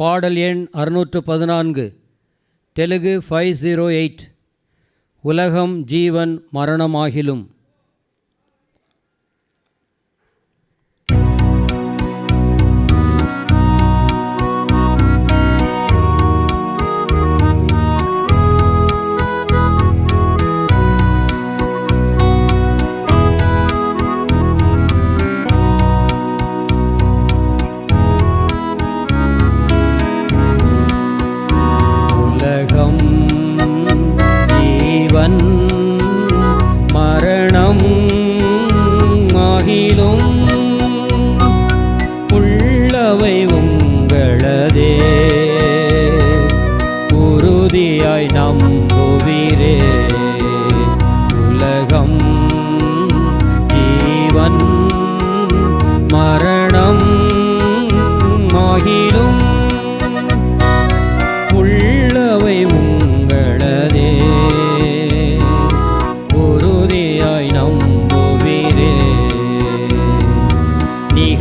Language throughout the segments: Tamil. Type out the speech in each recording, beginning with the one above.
பாடல் எண் அறுநூற்று பதினான்கு. தெலுங்கு ஃபைவ் ஜீரோ எயிட் உலகம் ஜீவன் மரணமாகிலும்.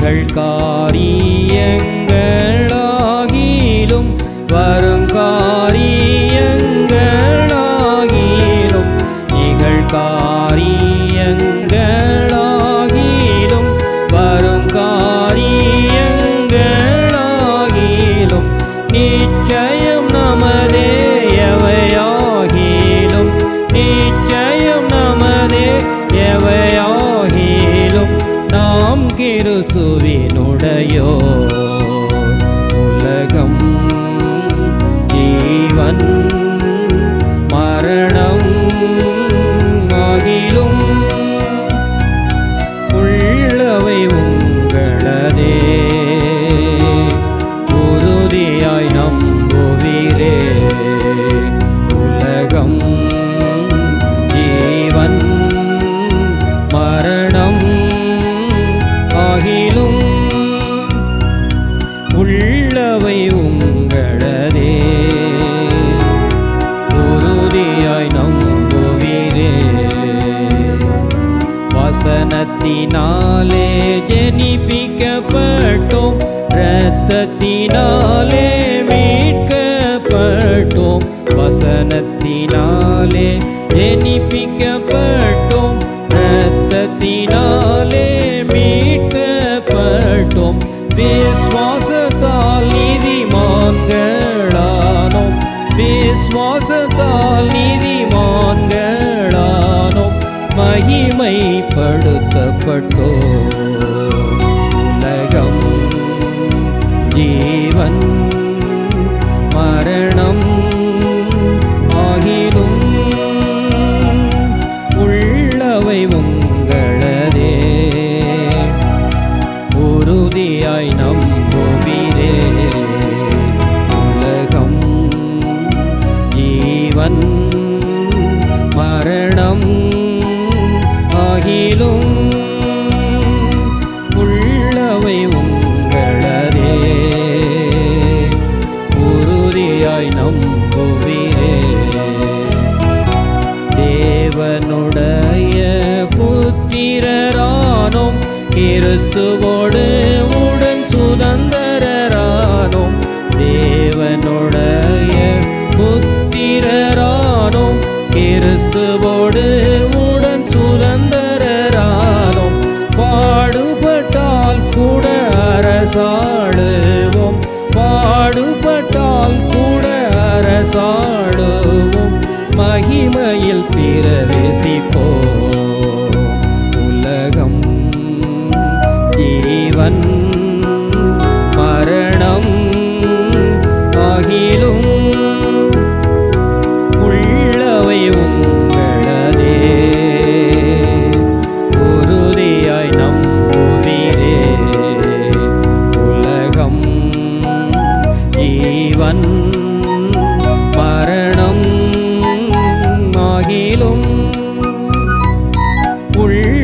இவைகள் காரியங்களாகிலும் வரும் காரியங்களாகிலும் நிகழ்காரியங்களாகிலும் இரத்தத்தினாலே மீட்கப்பட்டோம். வசனத்தினாலே ஜெனிப்பிக்கப்பட்டோம். இரத்தத்தினாலே மீட்கப்பட்டோம். விஸ்வாசத்தால் நீதிமான்களானோம். விஸ்வாசத்தால் நீதிமான்களானோம். மகிமைப்படுத்தப்பட்டோம். ஆகிலும் உள்ளவை உங்களதே. உறுதியாய் நம்புவீரே தேவனுடைய புத்திரரானோம் கிறிஸ்துவோடு உடன் சுதந்திரரானோம் தேவனுடைய புத்திரரானோம் கிறிஸ்துவோடு அரசாடுவோம் பாடுபட்டால் கூட அரசாடுவோம் மகிமையில் பிரவேசிப்போம். உலகம் ஜீவன் உள்ள